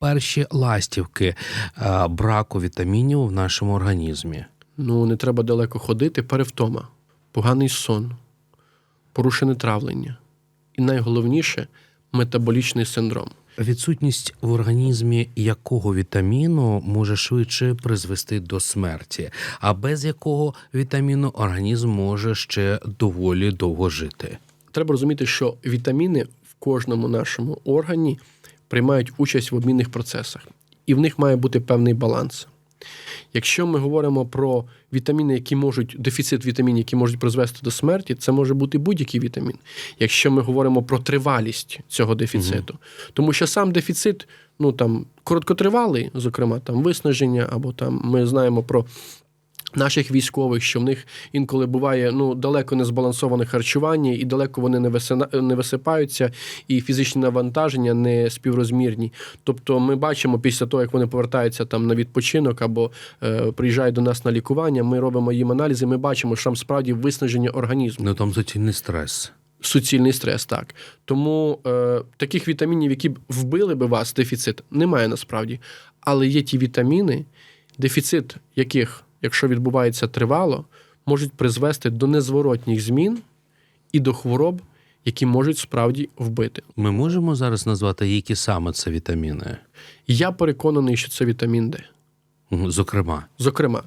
перші ластівки е, браку вітамінів в нашому організмі? Ну, не треба далеко ходити, перевтома, поганий сон, порушене травлення. І найголовніше метаболічний синдром. Відсутність в організмі якого вітаміну може швидше призвести до смерті, а без якого вітаміну організм може ще доволі довго жити. Треба розуміти, що вітаміни в кожному нашому органі приймають участь в обмінних процесах, і в них має бути певний баланс. Якщо ми говоримо про вітаміни, які можуть дефіцит вітамінів, які можуть призвести до смерті, це може бути будь-який вітамін. Якщо ми говоримо про тривалість цього дефіциту, тому що сам дефіцит, ну там короткотривалий, зокрема, там виснаження, або там ми знаємо про. Наших військових, що в них інколи буває ну далеко не збалансоване харчування, і далеко вони не висина- не висипаються, і фізичні навантаження не співрозмірні. Тобто, ми бачимо після того, як вони повертаються там на відпочинок або е, приїжджають до нас на лікування, ми робимо їм аналізи. Ми бачимо, що там справді виснаження організму. Ну там суцільний стрес. Суцільний стрес, так. Тому е, таких вітамінів, які б вбили би вас дефіцит, немає насправді. Але є ті вітаміни, дефіцит яких, якщо відбувається тривало, можуть призвести до незворотніх змін і до хвороб, які можуть справді вбити. Ми можемо зараз назвати, які саме це вітаміни? Я переконаний, що це вітамін Д. Зокрема, Зокрема,